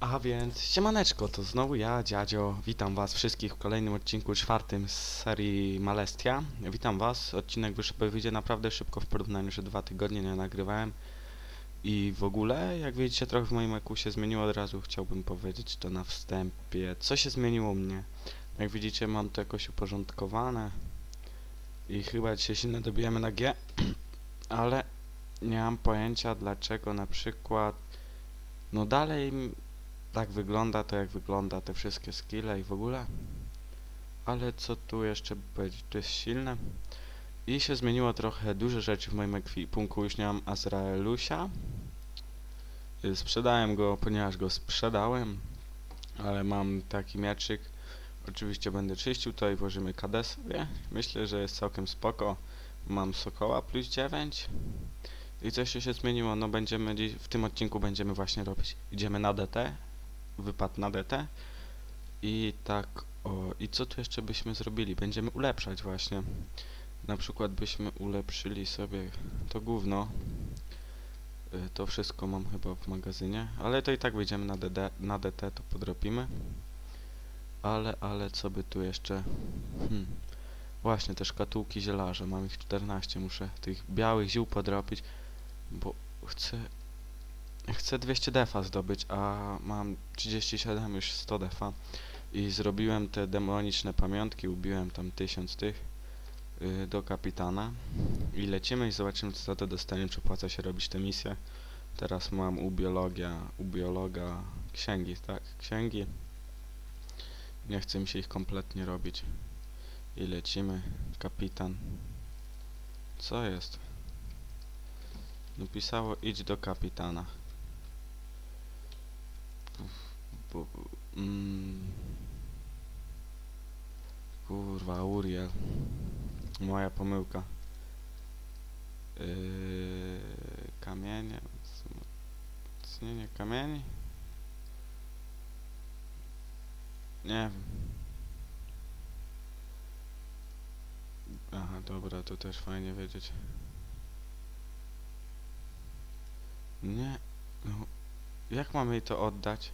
A więc siemaneczko, to znowu ja, Dziadzio. Witam was wszystkich w kolejnym odcinku czwartym z serii Malestia. Witam was, odcinek wyjdzie naprawdę szybko w porównaniu, że dwa tygodnie nie nagrywałem. I w ogóle, jak widzicie, trochę w moim eku się zmieniło, od razu chciałbym powiedzieć to na wstępie. Co się zmieniło u mnie? Jak widzicie, mam to jakoś uporządkowane. I chyba dzisiaj się nie dobijemy na G, ale nie mam pojęcia dlaczego na przykład no dalej tak wygląda to jak wygląda te wszystkie skille i w ogóle. Ale co tu jeszcze powiedzieć, to jest silne. I się zmieniło trochę duże rzeczy w moim ekwipunku, już nie mam Azraelusia. Sprzedałem go, ponieważ go sprzedałem, ale mam taki mieczyk. Oczywiście będę czyścił to i włożymy KD sobie. Myślę, że jest całkiem spoko. Mam Sokoła plus 9. I coś się zmieniło, no będziemy dziś, w tym odcinku będziemy właśnie robić, idziemy na DT, wypad na DT i tak, o, i co tu jeszcze byśmy zrobili, będziemy ulepszać właśnie, na przykład byśmy ulepszyli sobie to gówno, Y, to wszystko mam chyba w magazynie, ale to i tak wyjdziemy na, DD, na DT, to podropimy, ale, ale co by tu jeszcze, hmm. Właśnie, te szkatułki zielarza, mam ich 14, muszę tych białych ziół podrobić, bo chcę chcę 200 defa zdobyć, a mam 37 już 100 defa i zrobiłem te demoniczne pamiątki, ubiłem tam 1000 tych y, do kapitana i lecimy i zobaczymy co to dostaniemy, czy opłaca się robić te misje. Teraz mam u biologia, u biologa księgi, tak, księgi. Nie chce mi się ich kompletnie robić. I lecimy, kapitan. Co jest? Napisało idź do kapitana. Mm. Kurwa, Uriel. Moja pomyłka. Yy, kamienie. Wzmocnienie kamieni? Nie wiem. Aha, dobra, to też fajnie wiedzieć. Nie, no, jak mamy jej to oddać?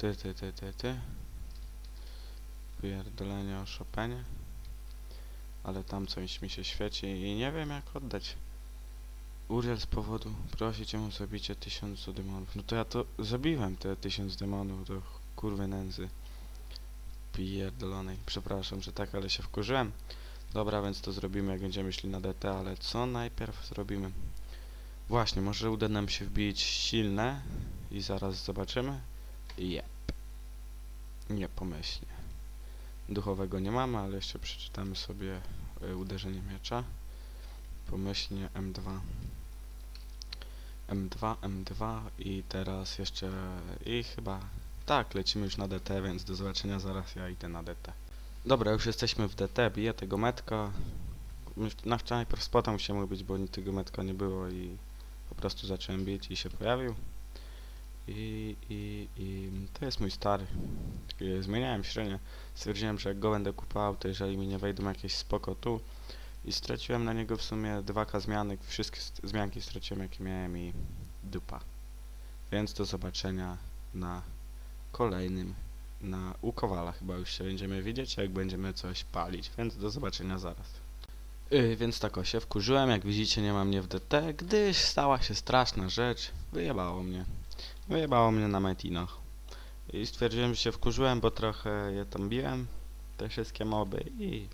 Ty, ty, ty, ty, ty. Pierdolenie o Chopinie. Ale tam coś mi się świeci i nie wiem jak oddać. Uriel z powodu prosi cię o zabicie tysiącu demonów. No to ja to zabiłem te tysiąc demonów do kurwy nędzy. Pierdolonej. Przepraszam, że tak, ale się wkurzyłem. Dobra, więc to zrobimy jak będziemy szli na DT, ale co najpierw zrobimy? Właśnie, może uda nam się wbić silne i zaraz zobaczymy. Jep. Nie pomyślnie. Duchowego nie mamy, ale jeszcze przeczytamy sobie y, uderzenie miecza. Pomyślnie M2. M2, M2 i teraz jeszcze i chyba tak, lecimy już na DT, więc do zobaczenia zaraz ja idę na DT. Dobra, już jesteśmy w DT, biję tego metka. Na wczoraj spotał się mógł być, bo tego metka nie było i po prostu zacząłem bić i się pojawił. I, i, i to jest mój stary. Taki Zmieniałem średnio. Stwierdziłem, że jak go będę kupował, to jeżeli mi nie wejdą jakieś spoko tu. I straciłem na niego w sumie 2k zmianek. Wszystkie st- zmianki straciłem jakie miałem i dupa. Więc do zobaczenia na kolejnym na u Kowala chyba już się będziemy widzieć, jak będziemy coś palić, więc do zobaczenia zaraz. Yy, więc tak o się wkurzyłem, jak widzicie nie mam mnie w DT, gdyż stała się straszna rzecz, wyjebało mnie. Wyjebało mnie na metinach. I stwierdziłem, że się wkurzyłem, bo trochę je tam biłem, te wszystkie moby i...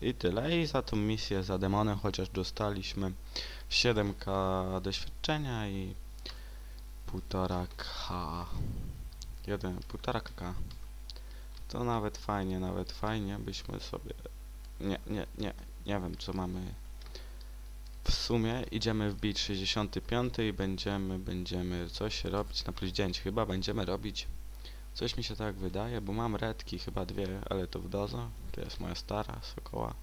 I tyle. I za tą misję, za demonem, chociaż dostaliśmy 7k doświadczenia i 1,5k. Jeden, 1,5k. To nawet fajnie, nawet fajnie byśmy sobie... Nie, nie, nie, nie wiem co mamy. W sumie idziemy wbić 65 i będziemy, będziemy coś robić na plus 9. Chyba będziemy robić... Coś mi się tak wydaje, bo mam redki, chyba dwie, ale to w dozo. To jest moja stara sokoła.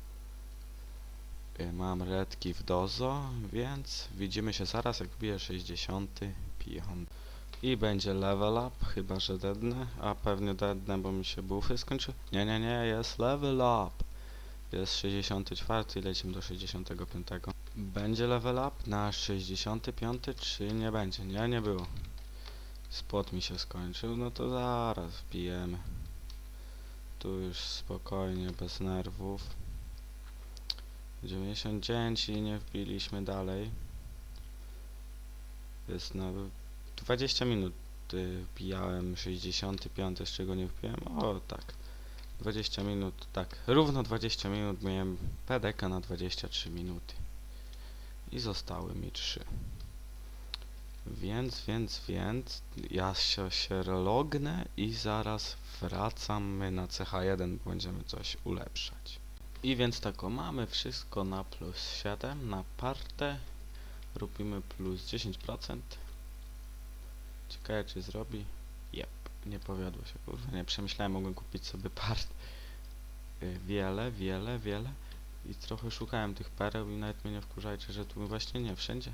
Y, Mam redki w dozo, więc widzimy się zaraz jak bije 65. I będzie level up, chyba że dednę, a pewnie dednę, bo mi się bufy skończy. Nie, nie, nie, jest level up. Jest 64 i lecimy do 65. Będzie level up na 65 czy nie będzie? Nie, nie było. Spot mi się skończył, no to zaraz wbijemy. Tu już spokojnie, bez nerwów. 99 i nie wbiliśmy dalej. Jest na 20 minut y, wbijałem 65, z czego nie wbiłem. O tak. 20 minut, tak. Równo 20 minut miałem PDK na 23 minuty. I zostały mi 3. Więc, więc, więc ja się, się lognę i zaraz wracamy na CH1, bo będziemy coś ulepszać. I więc tak, o, mamy wszystko na plus 7, na partę robimy plus 10%. Ciekawe czy zrobi. Jep, nie powiodło się, kurwa, nie przemyślałem, mogłem kupić sobie part. Y, Wiele, wiele, wiele. I trochę szukałem tych pereł i nawet mnie nie wkurzajcie, że tu właśnie nie wszędzie.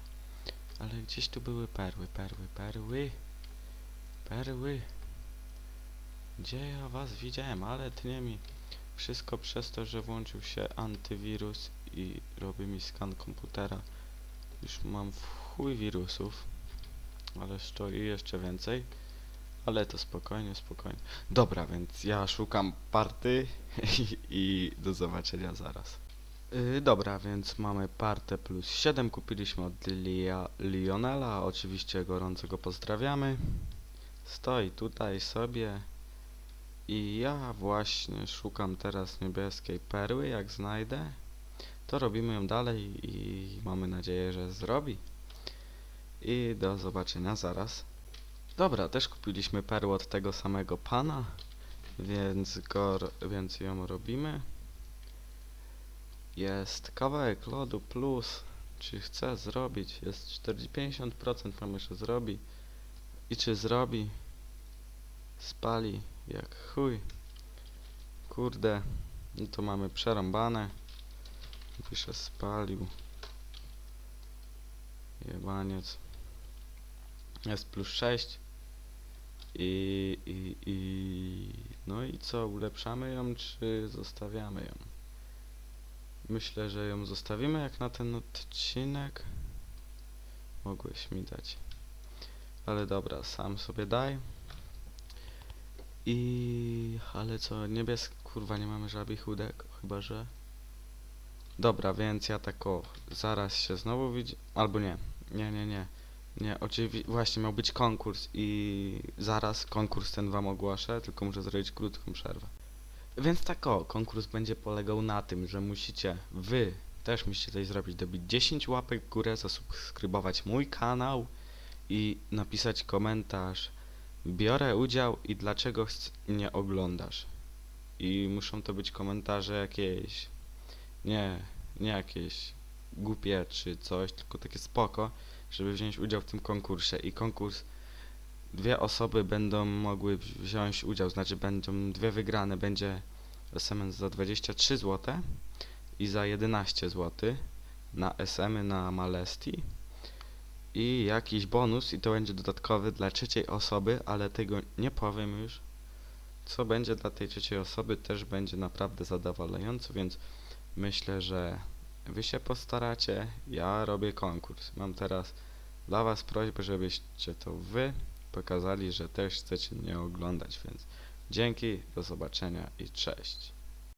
Ale gdzieś tu były perły, perły, perły. Perły. Gdzie ja was widziałem, ale tnie mi. Wszystko przez to, że włączył się antywirus i robi mi skan komputera. Już mam w chuj wirusów. Ale stoi jeszcze więcej. Ale to spokojnie, spokojnie. Dobra, więc ja szukam party i, i do zobaczenia zaraz. Yy, dobra, więc mamy partę plus 7. Kupiliśmy od Lia, Lionela. Oczywiście gorąco go pozdrawiamy. Stoi tutaj sobie. I ja właśnie szukam teraz niebieskiej perły. Jak znajdę, to robimy ją dalej i mamy nadzieję, że zrobi. I do zobaczenia zaraz. Dobra, też kupiliśmy perłę od tego samego pana, więc, go, więc ją robimy. Jest kawałek lodu plus, czy chce zrobić, jest 40, 50% mamy, że zrobi. I czy zrobi, spali jak chuj. Kurde, no to mamy przerąbane. Pisze spalił. Jebaniec. Jest plus 6. I, i, i no i co, ulepszamy ją czy zostawiamy ją? Myślę, że ją zostawimy jak na ten odcinek. Mogłeś mi dać. Ale dobra, sam sobie daj. I... ale co, niebiesk... kurwa, nie mamy żabich łódek, chyba że... Dobra, więc ja tak o, zaraz się znowu widzi... albo nie, nie, nie, nie. Nie, oczywiście, właśnie miał być konkurs i zaraz konkurs ten wam ogłoszę, tylko muszę zrobić krótką przerwę. Więc tak o, konkurs będzie polegał na tym, że musicie, wy też musicie coś zrobić, dobić 10 łapek w górę, zasubskrybować mój kanał i napisać komentarz biorę udział i dlaczego mnie oglądasz. I muszą to być komentarze jakieś, nie, nie jakieś głupie czy coś, tylko takie spoko, żeby wziąć udział w tym konkursie. I konkurs, dwie osoby będą mogły wzi- wziąć udział, znaczy będą dwie wygrane, będzie SMS za 23 zł i za 11 zł na SM-y na Malesti i jakiś bonus i to będzie dodatkowy dla trzeciej osoby, ale tego nie powiem już. Co będzie dla tej trzeciej osoby też będzie naprawdę zadowalająco, więc myślę, że wy się postaracie, ja robię konkurs. Mam teraz dla was prośbę, żebyście to wy pokazali, że też chcecie mnie oglądać, więc dzięki, do zobaczenia i cześć.